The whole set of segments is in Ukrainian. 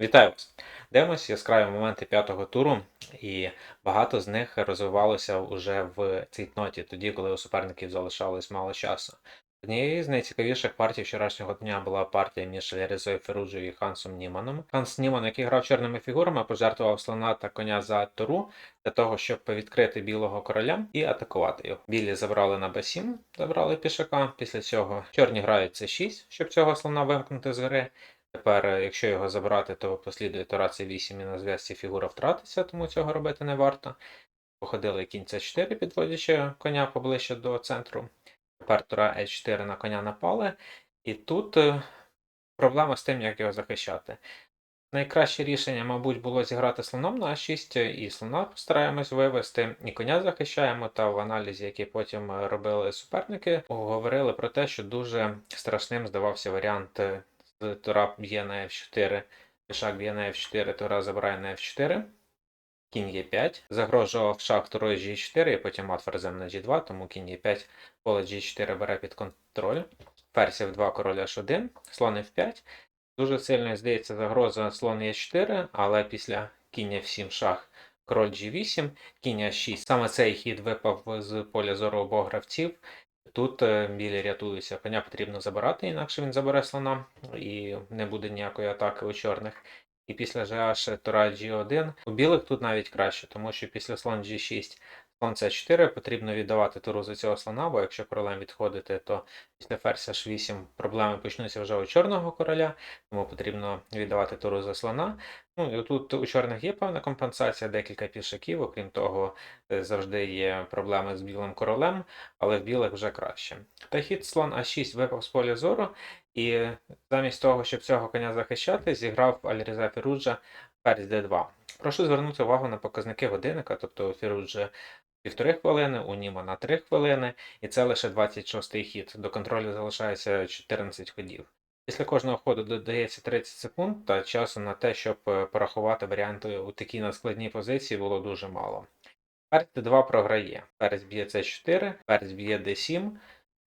Вітаю вас! Дивимося яскраві моменти п'ятого туру, і багато з них розвивалося вже в цейтноті, тоді, коли у суперників залишалось мало часу. Однією з найцікавіших партій вчорашнього дня була партія між Ляризою Феруджою і Хансом Німаном. Ханс Німан, який грав чорними фігурами, пожертвував слона та коня за туру для того, щоб відкрити білого короля і атакувати його. Білі забрали на b7, забрали пішака. Після цього чорні грають c6, щоб цього слона вимкнути з гри. Тепер, е, якщо його забрати, то послідує тура c8 і на зв'язці фігура втратиться, тому цього робити не варто. Походили кінь c4, підводячи коня поближче до центру. Тепер тура e4 на коня напали. І тут е, проблема з тим, як його захищати. Найкраще рішення, мабуть, було зіграти слоном на А6, і слона постараємось вивести, і коня захищаємо. Та в аналізі, який потім е, робили суперники, говорили про те, що дуже страшним здавався варіант з тура б'є на F4, пішак б'є на F4, тура забирає на F4. Кінь Е5, загрожував шах турою G4 і потім мат ферзем на G2, тому кінь Е5, поле G4 бере під контроль. Ферзь F2, король H1, слон F5. Дуже сильно здається загроза слон Е4, але після кінь F7 шах, король G8, кінь А6. Саме цей хід випав з поля зору обох гравців. Тут е, білі рятуються. Коня потрібно забирати, інакше він забере слона і не буде ніякої атаки у чорних. І після GH тура G1 у білих тут навіть краще, тому що після слон G6, слон C4 потрібно віддавати туру за цього слона, бо якщо королем відходити, то після ферзь H8 проблеми почнуться вже у чорного короля, тому потрібно віддавати туру за слона. Ну і тут у чорних є певна компенсація, декілька пішаків, окрім того, е, завжди є проблеми з білим королем, але в білих вже краще. Та хід слон А6 випав з поля зору, і замість того, щоб цього коня захищати, зіграв Альріза Фіруджа ферзь d2. Прошу звернути увагу на показники годинника, тобто Фіруджа півтори хвилини, у Німана 3 хвилини, і це лише 26-й хід. До контролю залишається 14 ходів. Після кожного ходу додається 30 секунд, та часу на те, щоб е, порахувати варіанти у такій надскладній позиції, було дуже мало. Ферзь d2 програє. Ферзь б'є c4, ферзь б'є d7.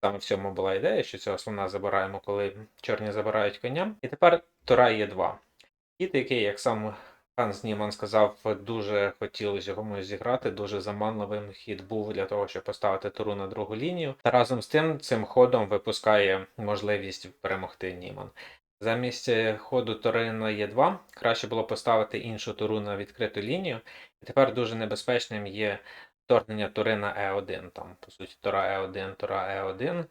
Саме в цьому була ідея, що цього слона забираємо, коли чорні забирають коня. І тепер тура є 2. Хід, який, як сам Ханс Німан сказав, дуже хотілося його зіграти, дуже заманливим хід був для того, щоб поставити туру на другу лінію. Та разом з тим цим ходом випускає можливість перемогти Німан. Замість е, ходу тури на Е2 краще було поставити іншу туру на відкриту лінію. І тепер дуже небезпечним є вторгнення тури на Е1. Там, по суті, тура Е1, тура Е1,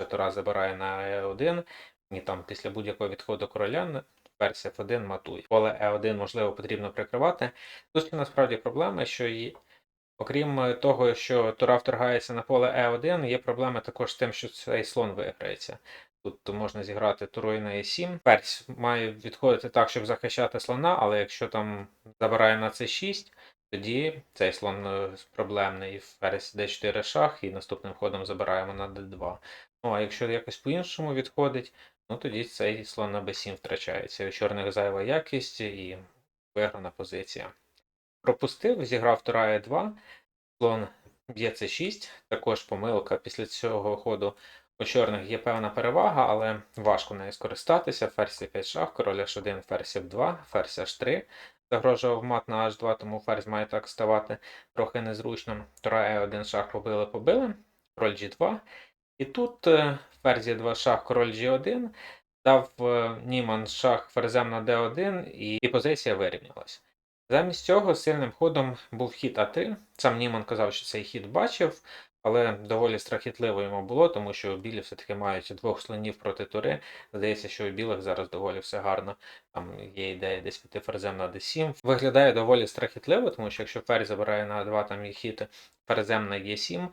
інша тура забирає на Е1, і там після будь-якого відходу короля ферзь F1 матує. Поле E1, можливо, потрібно прикривати. Тут є насправді проблема, що і, окрім того, що тура вторгається на поле E1, є проблема також з тим, що цей слон виграється. Тут можна зіграти турою на E7. Ферзь має відходити так, щоб захищати слона, але якщо там забирає на c6, тоді цей слон е, проблемний. Ферзь d4 шах, і наступним ходом забираємо на d2. Ну а якщо якось по-іншому відходить, ну тоді цей слон на b7 втрачається. У чорних зайва якість і виграна позиція. Пропустив, зіграв тура e2, слон б'є c6, також помилка. Після цього ходу у чорних є певна перевага, але важко нею скористатися. Ферзь 5 шах, король h1, ферзь f2, ферзь h3. Загрожував мат на h2, тому ферзь має так ставати трохи незручно. Тура e1 шах побили, побили, король g2. І тут е, ферзь 2 шах, король G1, дав е, Німан шах ферзем на D1, і, позиція вирівнялась. Замість цього сильним ходом був хід А3. Сам Німан казав, що цей хід бачив, але доволі страхітливо йому було, тому що білі все-таки мають двох слонів проти тури. Здається, що у білих зараз доволі все гарно. Там є ідея десь піти ферзем на d7. Виглядає доволі страхітливо, тому що якщо ферзь забирає на 2, там є хід ферзем на e7,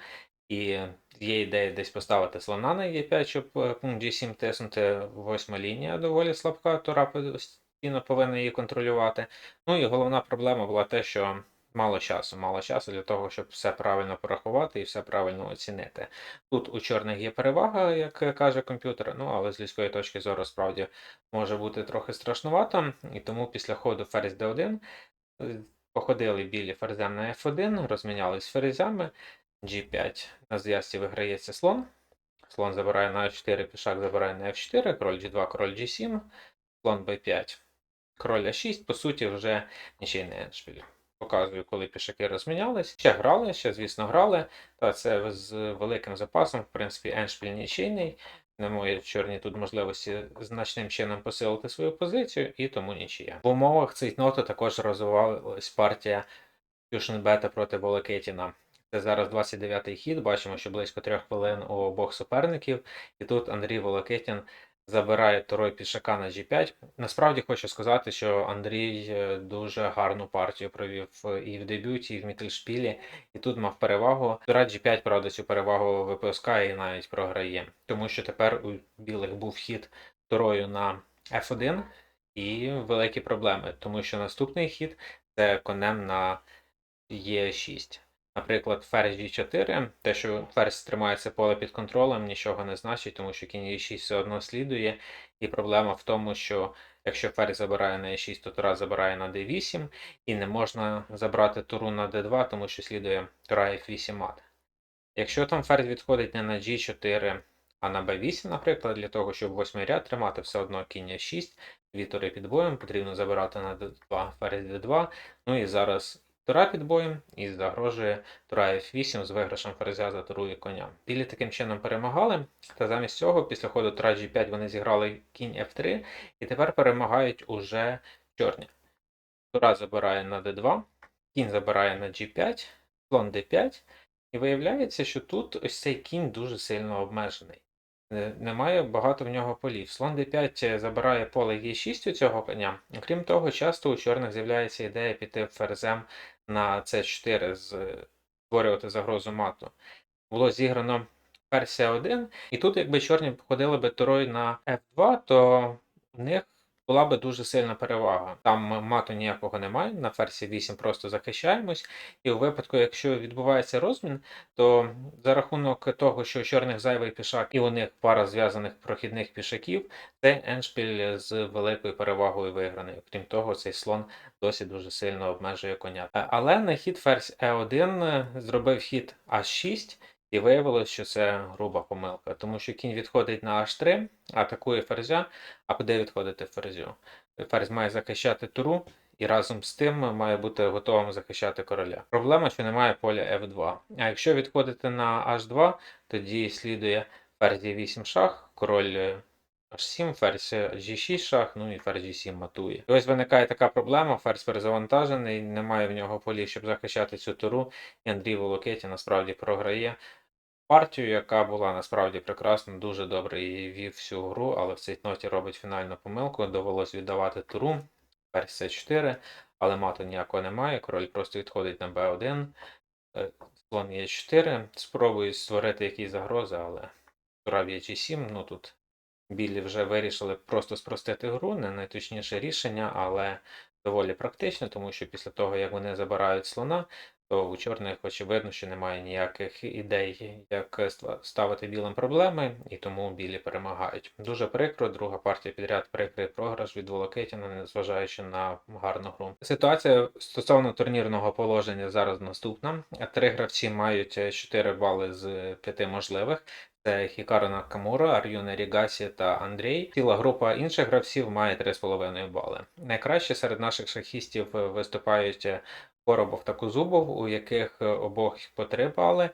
і є ідея десь поставити слона на Е5, щоб пункт G7 тиснути. Восьма лінія доволі слабка, Тура постійно повинна її контролювати. Ну і головна проблема була те, що мало часу. Мало часу для того, щоб все правильно порахувати і все правильно оцінити. Тут у чорних є перевага, як каже комп'ютер, ну але з людської точки зору справді може бути трохи страшнувато. І тому після ходу ферзь D1 е, походили білі ферзем на F1, розмінялись ферзями. G5. На зв'язці виграється слон. Слон забирає на А4, пішак забирає на F4, король G2, король G7, слон B5. король А6, по суті, вже нічийний еншпіль. Показую, коли пішаки розмінялись. Ще грали, ще, звісно, грали. Та це з великим запасом, в принципі, еншпіль нічийний. Немає в чорні тут можливості значним чином посилити свою позицію, і тому нічия. В умовах цейтноту також розвивалась партія Fusion проти Волокетіна. Це зараз 29-й хід. Бачимо, що близько трьох хвилин у обох суперників. І тут Андрій Волокетін забирає турой пішака на G5. Насправді хочу сказати, що Андрій е, дуже гарну партію провів е, і в дебюті, і в Міттельшпілі, і тут мав перевагу. Тура G5, правда, цю перевагу випускає і навіть програє. Тому що тепер у білих був хід турою на F1 і великі проблеми, тому що наступний хід це конем на Е6. Наприклад, ферзь G4, те, що ферзь тримається поле під контролем, нічого не значить, тому що кінь E6 все одно слідує. І проблема в тому, що якщо ферзь забирає на E6, то тура забирає на D8, і не можна забрати туру на D2, тому що слідує тура F8 мат. Якщо там ферзь відходить не на G4, а на B8, наприклад, для того, щоб восьмий ряд тримати, все одно кінь Е6, дві тури під боєм, потрібно забирати на D2, ферзь D2. Ну і зараз тура під боєм і загрожує тура F8 з виграшем ферзя за туру і коня. Білі таким чином перемагали, та замість цього, після ходу тура G5 вони зіграли кінь F3, і тепер перемагають уже чорні. Тура забирає на D2, кінь забирає на G5, слон D5. І виявляється, що тут ось цей кінь дуже сильно обмежений. Е, Немає багато в нього полів. Слон d5 забирає поле Е6 у цього коня. Крім того, часто у чорних з'являється ідея піти ферзем на С4, створювати загрозу мату. Було зіграно персія 1, і тут, якби чорні походили би турою на F2, то в них була би дуже сильна перевага. Там мату ніякого немає, на ферзі 8 просто захищаємось. І у випадку, якщо відбувається розмін, то за рахунок того, що чорних зайвий пішак і у них пара зв'язаних прохідних пішаків, цей еншпіль з великою перевагою виграний. Крім того, цей слон досі дуже сильно обмежує коня. Е, Але на хід ферзь Е1 зробив хід H6. І виявилось, що це груба помилка, тому що кінь відходить на H3, атакує ферзя, а куди відходити ферзю? Ферзь має захищати туру, і разом з тим має бути готовим захищати короля. Проблема, що немає поля F2. А якщо відходити на H2, тоді слідує ферзь Е8 шах, король H7, ферзь G6 шах, ну і ферзь G7 матує. І ось виникає така проблема: ферзь перезавантажений, немає в нього полів, щоб захищати цю туру, і Андрій Волокеті насправді програє партію, яка була насправді прекрасна, дуже добре її вів всю гру, але в цій ноті робить фінальну помилку. Довелось віддавати туру, ферзь С4, але мату ніякого немає. Король просто відходить на Б1, е, слон Е4. Спробую створити якісь загрози, але тура в Е7, ну тут. Білі вже вирішили просто спростити гру, не найточніше рішення, але доволі практично, тому що після того, як вони забирають слона, то у чорних очевидно, що немає ніяких ідей, як ставити білим проблеми, і тому білі перемагають. Дуже прикро, друга партія підряд прикрий програш від Волокетіна, незважаючи на гарну гру. Ситуація стосовно турнірного положення зараз наступна. Три гравці мають 4 бали з 5 можливих. Це Хікаро Накамура, Ар'юна Рігасі та Андрій. Ціла група інших гравців має 3,5 бали. Найкраще серед наших шахістів виступають Коробов та Кузубов, у яких е, обох по 3 бали.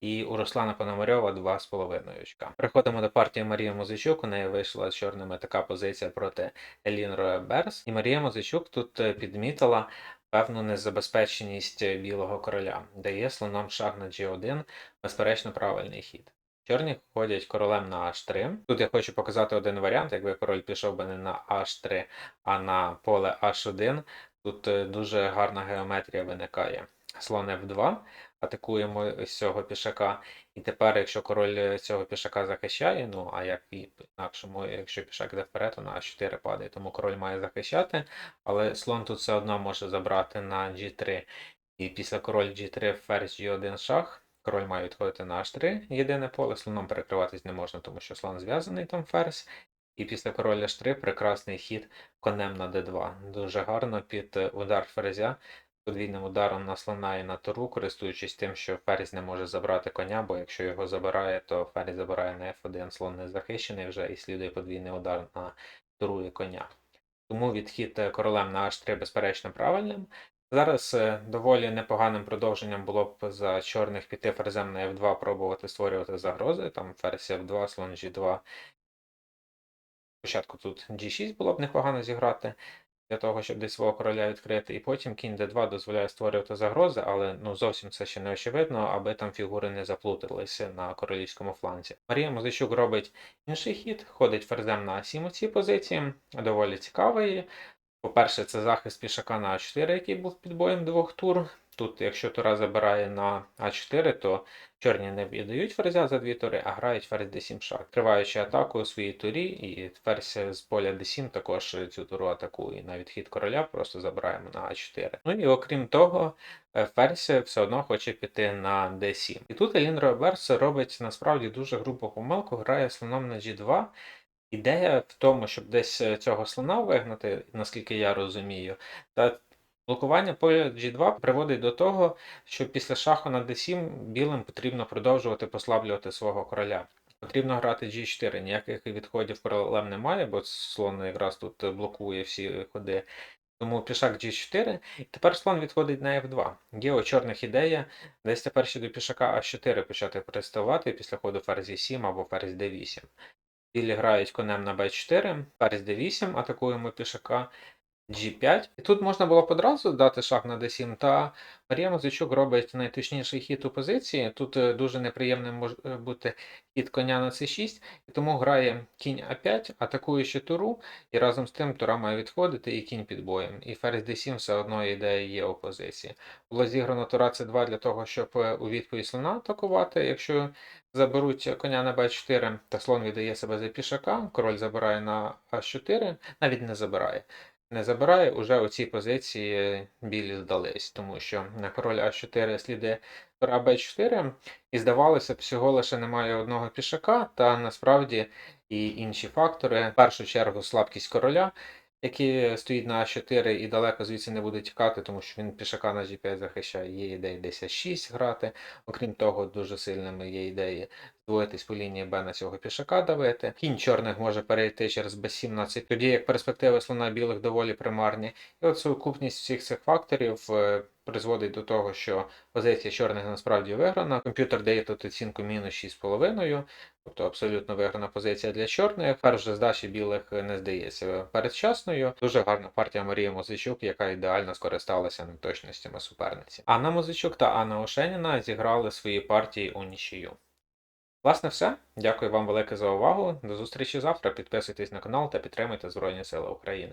І у Руслана Пономарьова 2,5 очка. Переходимо до партії Марії Музичук. У неї вийшла з чорними така позиція проти Елін Берс. І Марія Музичук тут е, підмітила певну незабезпеченість білого короля. Дає слоном шах на G1, безперечно, правильний хід. Чорні ходять королем на H3. Тут я хочу показати один варіант, якби король пішов би не на H3, а на поле H1. Тут е, дуже гарна геометрія виникає. Слон F2, атакуємо цього пішака. І тепер, якщо король е, цього пішака захищає, ну а як інакшому, якщо пішак йде вперед, то на H4 падає, тому король має захищати, але слон тут все одно може забрати на G3. І після король G3 ферзь G1 шах. Король має відходити на H3, єдине поле, слоном перекриватись не можна, тому що слон зв'язаний там ферзь. І після короля H3 прекрасний хід конем на d2. Дуже гарно під е, удар ферзя, подвійним ударом на слона і на туру, користуючись тим, що ферзь не може забрати коня, бо якщо його забирає, то ферзь забирає на F1, слон не захищений вже і слідує подвійний удар на туру і коня. тому відхід е, королем на H3 безперечно правильним. Зараз е, доволі непоганим продовженням було б за чорних піти ферзем на F2 пробувати створювати загрози, там ферзь F2, слон G2. Спочатку тут G6 було б непогано зіграти для того, щоб десь свого короля відкрити, і потім кінь d2 дозволяє створювати загрози, але ну зовсім це ще не очевидно, аби там фігури не заплуталися на королівському фланзі. Марія Музичук робить інший хід, ходить ферзем на А7 у цій позиції, доволі цікавий. По-перше, це захист пішака на А4, який був під боєм двох тур. Тут, якщо тура забирає на А4, то чорні не віддають ферзя за дві тури, а грають ферзь d7 шах, триваючи атаку у своїй турі, і ферзь з поля d7 також цю туру атакує. На відхід короля просто забираємо на А4. Ну і окрім того, е, ферзь все одно хоче піти на d7. І тут Елін Роберс робить насправді дуже грубу помилку, грає слоном на G2. Ідея в тому, щоб десь е, цього слона вигнати, наскільки я розумію, та блокування поля G2 приводить до того, що після шаху на D7 білим потрібно продовжувати послаблювати свого короля. Потрібно грати G4, ніяких відходів королем немає, бо слон якраз тут блокує всі ходи. Тому пішак G4, і тепер слон відходить на F2. Є у чорних ідея десь тепер ще до пішака А4 почати приставати після ходу ферзь 7 або ферзь D8. Білі грають конем на b4, ферзь d8, атакуємо пішака g5. І тут можна було б одразу дати шах на d7, та Марія Музичук робить найточніший хід у позиції. Тут е, дуже неприємним може бути хід коня на c6, і тому грає кінь a5, атакуючи туру, і разом з тим тура має відходити і кінь під боєм. І ферзь d7 все одно ідея є у позиції. Було зіграно тура c2 для того, щоб е, у відповідь слона атакувати. Якщо заберуть коня на b4, та слон віддає себе за пішака, король забирає на а4, навіть не забирає. Не забирає, уже у цій позиції білі здались, тому що на король А4 слідує тура Б4, і здавалося б, всього лише немає одного пішака, та насправді і інші фактори. В першу чергу слабкість короля, який стоїть на А4 і далеко звідси не буде тікати, тому що він пішака на G5 захищає, є ідеї десь А6 грати. Окрім того, дуже сильними є ідеї здвоїтись по лінії Б на цього пішака давити. Кінь чорних може перейти через Б17, тоді як перспективи слона білих доволі примарні. І от сукупність всіх цих факторів е, призводить до того, що позиція чорних насправді виграна. Комп'ютер дає тут оцінку мінус 6,5, тобто абсолютно виграна позиція для чорних. Перша здачі білих не здається передчасною. Дуже гарна партія Марії Музичук, яка ідеально скористалася неточностями суперниці. Анна Музичук та Анна Ошеніна зіграли свої партії у нічию. Власне, все. Дякую вам велике за увагу. До зустрічі завтра. Підписуйтесь на канал та підтримуйте Збройні Сили України.